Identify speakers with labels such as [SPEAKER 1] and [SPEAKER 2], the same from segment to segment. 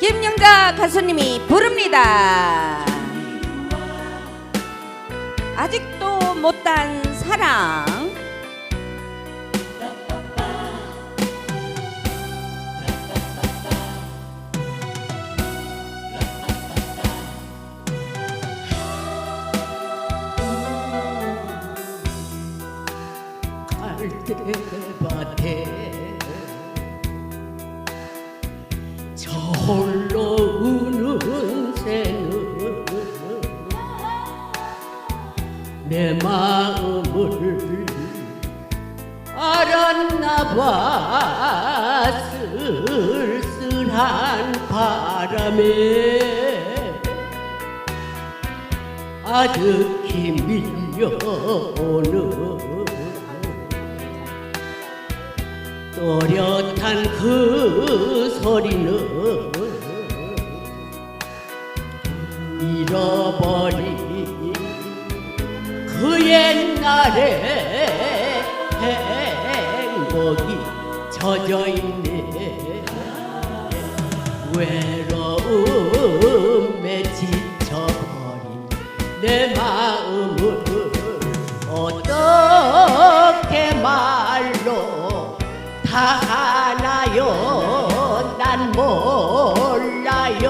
[SPEAKER 1] 김영자 가수님이 부릅니다. 아직도 못한 사랑.
[SPEAKER 2] 갈 내 마음을 알았나 봐. 쓸쓸한 바람에 아득히 밀려오는 또렷한 그 소리는 잃어버린 그 옛날의 행복이 젖어있네. 외로움에 지쳐버린 내 마음을 어떻게 말로 다 하나요? 난 몰라요.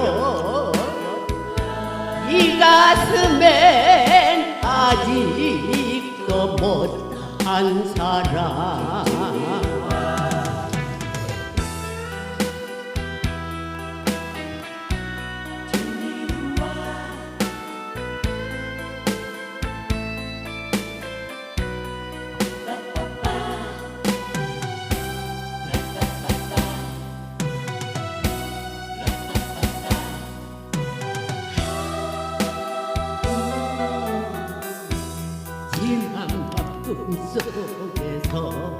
[SPEAKER 2] 이 가슴엔 한 사랑 속에서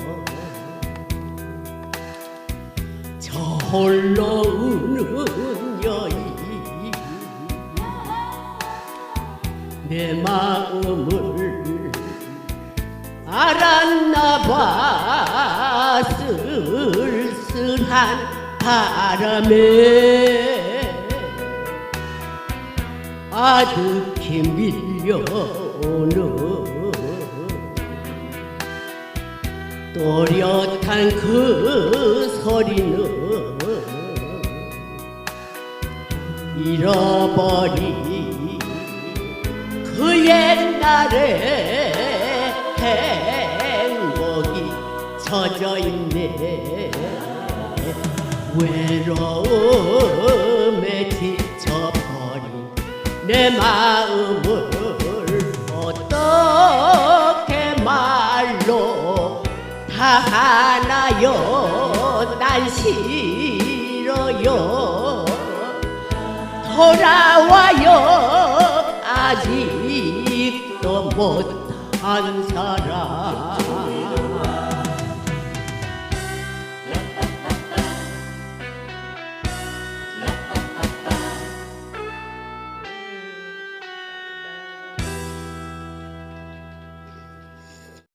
[SPEAKER 2] 저 홀로 우는 여인. 내 마음을 알았나 봐. 쓸쓸한 바람에 아득히 밀려오는 또렷한 그 소리는 잃어버린 그 옛날의 행복이 젖어있네. 외로움에 지쳐버린 내 마음 난 싫어요. 돌아와요. 아직도 못한 사랑